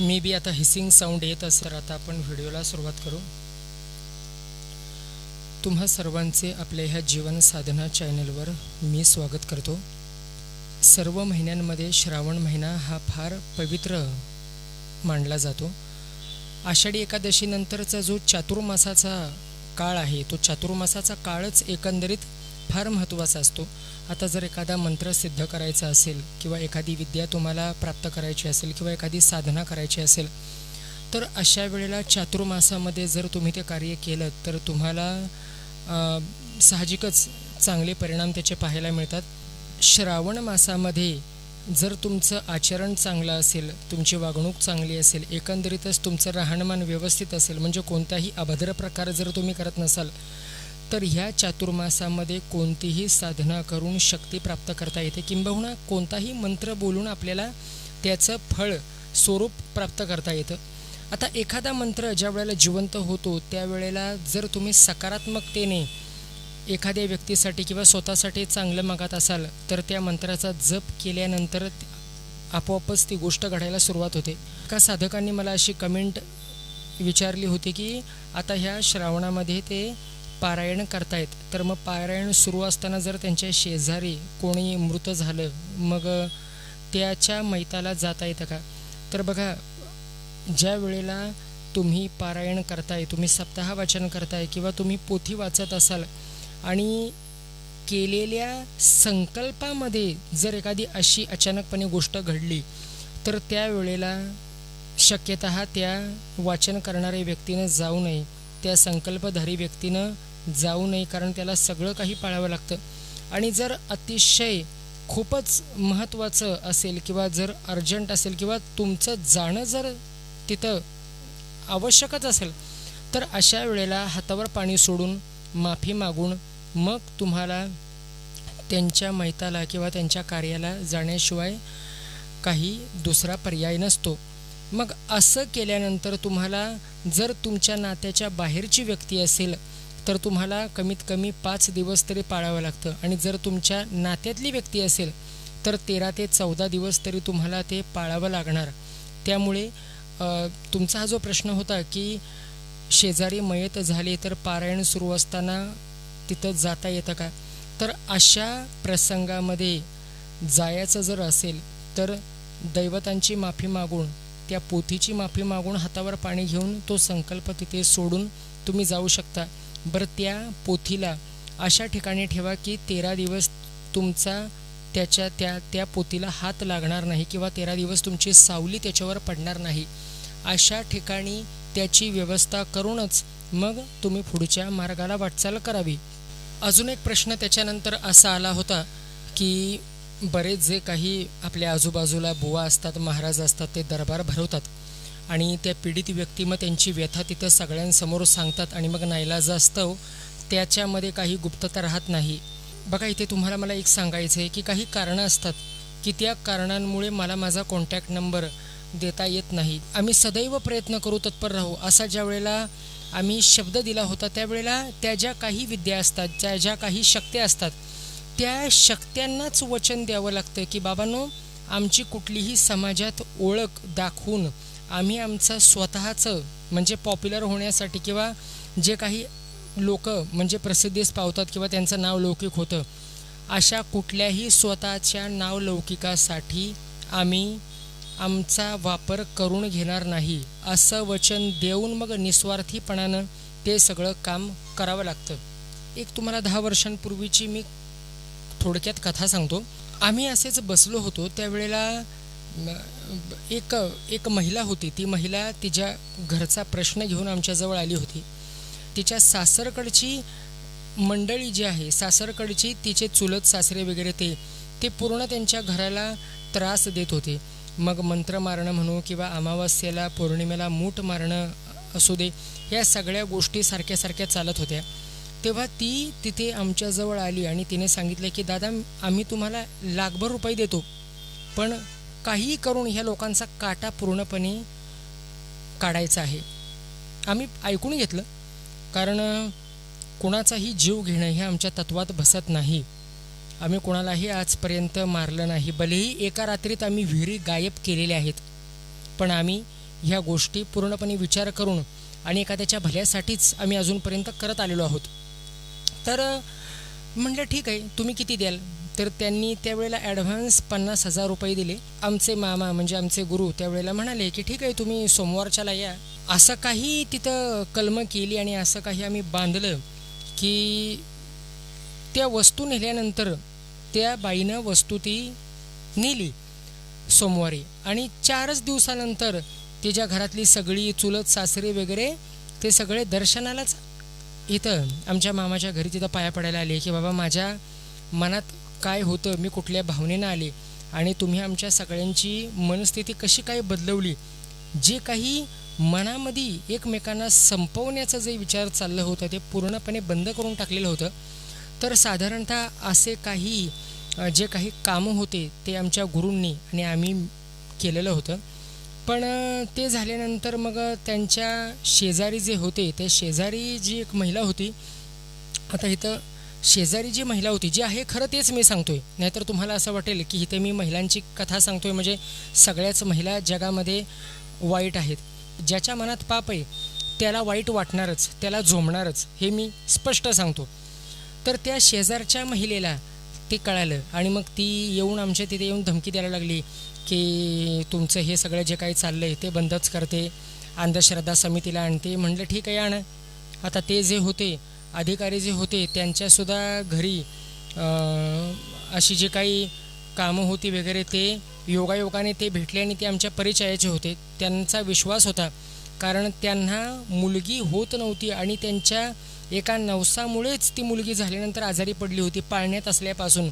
May be आता hissing sound येत असेल तर आता आपण व्हिडिओला सुरुवात करू. तुम्हा सर्वांचे आपल्या ह्या जीवन साधना चॅनलवर मी स्वागत करतो. सर्व महिन्यांमध्ये श्रावण महिना हा फार पवित्र मानला जातो. आषाढी एकादशीनंतरचा जो चातुर्मासाचा काळ आहे तो चातुर्मासाचा काळच एकंदरीत फार महत्त्वाचा असतो. आता जर एखादा मंत्र सिद्ध करायचा असेल किंवा एखादी विद्या तुम्हाला प्राप्त करायची असेल किंवा एखादी साधना करायची असेल तर अशा वेळेला चातुर्मासामध्ये जर तुम्ही ते कार्य केलं तर तुम्हाला साहजिकच चांगले परिणाम त्याचे पाहायला मिळतात. श्रावण मासामध्ये जर तुमचं आचरण चांगलं असेल तुमची वागणूक चांगली असेल एकंदरीतच तुमचं राहणमान व्यवस्थित असेल म्हणजे कोणताही अभद्र प्रकार जर तुम्ही करत नसाल तर ह्या चातुर्मासामध्ये कोणतीही साधना करून शक्ती प्राप्त करता येते. किंबहुना कोणताही मंत्र बोलून आपल्याला त्याचं फळ स्वरूप प्राप्त करता येतं. आता एखादा मंत्र ज्या वेळेला जिवंत होतो त्यावेळेला जर तुम्ही सकारात्मकतेने एखाद्या व्यक्तीसाठी किंवा स्वतःसाठी चांगलं मागत असाल तर त्या मंत्राचा जप केल्यानंतर आपोआपच ती गोष्ट घडायला सुरुवात होते. का साधकांनी मला अशी कमेंट विचारली होती की आता ह्या श्रावणामध्ये ते पारायण करतायत. तर मग पारायण सुरू असताना जर त्यांच्या शेजारी कोणी मृत झालं मग त्याच्या मैताला जाता येतं का? तर बघा ज्या वेळेला तुम्ही पारायण करताय तुम्ही सप्ताह वाचन करताय किंवा तुम्ही पोथी वाचत असाल आणि केलेल्या संकल्पामध्ये जर एखादी अशी अचानकपणे गोष्ट घडली तर त्यावेळेला शक्यत त्या वाचन करणाऱ्या व्यक्तीनं जाऊ नये. त्या संकल्पधारी व्यक्तीनं जाऊ नये कारण त्याला सगळं काही पाळावं लागतं. आणि जर अतिशय खूपच महत्त्वाचं असेल किंवा जर अर्जंट असेल किंवा तुमचं जाणं जर तिथं आवश्यकच असेल तर अशा वेळेला हातावर पाणी सोडून माफी मागून मग तुम्हाला त्यांच्या मैताला किंवा त्यांच्या कार्याला जाण्याशिवाय काही दुसरा पर्याय नसतो. मग असं केल्यानंतर तुम्हाला जर तुमच्या नात्याच्या बाहेरची व्यक्ती असेल तर तुम्हाला कमीत कमी पाच दिवस तरी पाळावं लागतं. आणि जर तुमच्या नात्यातली व्यक्ती असेल तर तेरा ते चौदा दिवस तरी तुम्हाला ते पाळावं लागणार. त्यामुळे तुमचा हा जो प्रश्न होता की शेजारी मयत झाले तर पारायण सुरू असताना तिथं जाता येतं का? तर अशा प्रसंगामध्ये जायचं जर असेल तर दैवतांची माफी मागून त्या पोथीची माफी मागून हातावर पाणी घेऊन तो संकल्प तिथे सोडून तुम्ही जाऊ शकता. बरं त्या पोथीला अशा ठिकाणी ठेवा की तेरा दिवस तुमचा त्याच्या त्या त्या पोथीला हात लागणार नाही किंवा तेरा दिवस तुमची सावली त्याच्यावर पडणार नाही. अशा ठिकाणी त्याची व्यवस्था करूनच मग तुम्ही पुढच्या मार्गाला वाटचाल करावी. अजून एक प्रश्न त्याच्यानंतर असा आला होता की बरेच जे काही आपल्या आजूबाजूला बुवा असतात महाराज असतात ते दरबार भरवतात. आणि त्या पीडित व्यक्ती मग त्यांची व्यथा तिथं सगळ्यांसमोर सांगतात आणि मग नाईलाजास्तव त्याच्यामध्ये काही गुप्तता राहत नाही. बघा इथे तुम्हाला मला एक सांगायचं आहे की काही कारणं असतात की त्या कारणांमुळे मला माझा कॉन्टॅक्ट नंबर देता येत नाही. आम्ही सदैव प्रयत्न करू तत्पर राहू. असा ज्या वेळेला आम्ही शब्द दिला होता त्यावेळेला त्या ज्या काही विद्या असतात ज्या ज्या काही शक्त्या असतात त्या शक्त्यांनाच वचन द्यावं लागतं की बाबांनो आमची कुठलीही समाजात ओळख दाखवून आम्ही आमचं स्वतःचं म्हणजे पॉप्युलर होण्यासाठी किंवा जे काही लोक म्हणजे प्रसिद्धीस पावतात किंवा त्यांचं नाव लौकिक होतं अशा कुठल्याही स्वतःच्या नावलौकिकासाठी आम्ही आमचा वापर करून घेणार नाही. असं वचन देऊन मग निस्वार्थीपणानं ते सगळं काम करावं लागतं. एक तुम्हाला दहा वर्षांपूर्वीची मी थोडक्यात कथा सांगतो. आम्ही असेच बसलो होतो त्यावेळेला एक एक महिला होती. ती महिला तिच्या घरचा प्रश्न घेऊन आमच्याजवळ आली होती. तिच्या सासरकडची मंडळी जी आहे सासरकडची तिचे चुलत सासरे वगैरे ते ते पूर्ण त्यांच्या घराला त्रास देत होते. मग मंत्र मारणं म्हणू किंवा अमावस्येला पौर्णिमेला मूठ मारणं असू दे या सगळ्या गोष्टी सारख्या सारख्या चालत होत्या. तेव्हा ती तिथे आमच्याजवळ आली आणि तिने सांगितलं की दादा आम्ही तुम्हाला लाखभर रुपये देतो पण काहीही करून ह्या लोकांचा काटा पूर्णपणे काढायचा आहे. आम्ही ऐकून घेतलं. कारण कुणाचाही जीव घेणं हे आमच्या तत्वात बसत नाही. आम्ही कोणालाही आजपर्यंत मारलं नाही. भलेही एका रात्रीत आम्ही विहिरी गायब केलेल्या आहेत. पण आम्ही ह्या गोष्टी पूर्णपणे विचार करून आणि एखाद्याच्या भल्यासाठीच आम्ही अजूनपर्यंत करत आलेलो आहोत. तर म्हटलं ठीक आहे. तुम्ही किती द्याल? तर त्यांनी त्यावेळेला ॲडव्हान्स पन्नास हजार रुपये दिले. आमचे मामा म्हणजे आमचे गुरु त्यावेळेला म्हणाले की ठीक आहे तुम्ही सोमवारच्याला या. असं काही तिथं कलम केली आणि असं काही आम्ही बांधलं की त्या वस्तू नेल्यानंतर त्या बाईनं वस्तू ती नेली सोमवारी. आणि चारच दिवसानंतर तिच्या घरातली सगळी चुलत सासरे वगैरे ते सगळे दर्शनालाच इथं आमच्या मामाच्या घरी तिथं पाया पडायला आले की बाबा माझ्या मनात काय होतं मी कुठल्या भावनेनं आले आणि तुम्ही आमच्या सगळ्यांची मनस्थिती कशी काय बदलवली जे काही मनामध्ये एकमेकांना संपवण्याचं जे विचार चाललं होतं ते पूर्णपणे बंद करून टाकलेलं होतं. तर साधारणतः असे काही जे काही कामं होते ते आमच्या गुरूंनी आणि आम्ही केलेलं होतं. पण ते झाल्यानंतर मग त्यांच्या शेजारी जे होते ते शेजारी जी एक महिला होती आता इथं शेजारी जी महिला होती जी आहे खरं तेच मी सांगतोय. नाहीतर तुम्हाला असं वाटेल की इथे मी महिलांची कथा सांगतोय म्हणजे सगळ्याच महिला जगामध्ये वाईट आहेत. ज्याच्या मनात पाप आहे त्याला वाईट वाटणारच त्याला झोमणारच हे मी स्पष्ट सांगतो. तर त्या शेजारच्या महिलेला ते कळालं आणि मग ती येऊन आमच्या तिथे येऊन धमकी द्यायला लागली की तुमचं हे सगळं जे काही चाललं आहे ते बंदच करते अंधश्रद्धा समितीला आणते. म्हटलं ठीक आहे आण. आता ते जे होते अधिकारी जे होते त्यांच्यासुद्धा घरी अशी जे काही कामं होती वगैरे ते योगायोगाने ते भेटले आणि ते आमच्या परिचयाचे होते. त्यांचा विश्वास होता. कारण त्यांना मुलगी होत नव्हती आणि त्यांच्या एका नवसामुळेच ती मुलगी झाल्यानंतर आजारी पडली होती पाळण्यात असल्यापासून.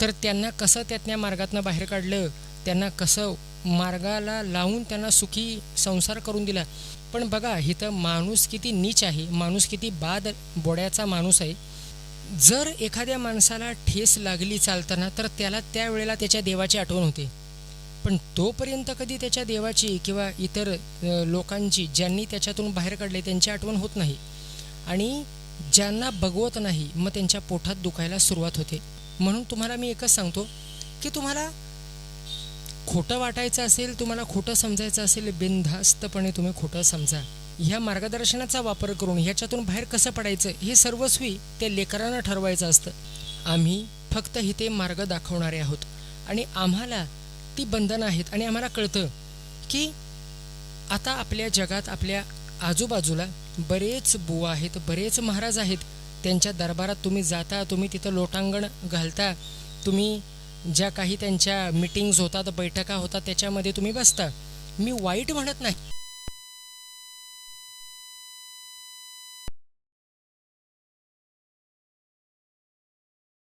तर त्यांना कसं त्यातल्या मार्गातनं बाहेर काढलं त्यांना कसं मार्गाला लावून त्यांना सुखी संसार करून दिला? पण बघा इथं माणूस किती नीच आहे माणूस किती बाद बोड्याचा माणूस आहे. जर एखाद्या माणसाला ठेस लागली चालताना तर त्याला त्यावेळेला त्याच्या देवाची आठवण होते. पण तोपर्यंत कधी त्याच्या देवाची किंवा इतर लोकांची ज्यांनी त्याच्यातून बाहेर काढले त्यांची आठवण होत नाही. आणि ज्यांना बघवत नाही मग त्यांच्या पोटात दुखायला सुरुवात होते. म्हणून तुम्हाला मी एकच सांगतो की तुम्हाला खोटं वाटायचं असेल तुम्हाला खोटं समजायचं असेल बिनधास्तपणे तुम्ही खोटं समजा. ह्या मार्गदर्शनाचा वापर करून ह्याच्यातून बाहेर कसं पडायचं हे सर्वस्वी त्या लेकरांना ठरवायचं असतं. आम्ही फक्त इथे मार्ग दाखवणारे आहोत. आणि आम्हाला ती बंधनं आहेत. आणि आम्हाला कळतं की आता आपल्या जगात आपल्या आजूबाजूला बरेच बुवा आहेत बरेच महाराज आहेत. त्यांच्या दरबारात तुम्ही जाता तुम्ही तिथं लोटांगण घालता तुम्ही ज्या काही त्यांच्या मिटिंग्ज होतात बैठका होतात त्याच्यामध्ये तुम्ही बसता. मी वाईट म्हणत नाही.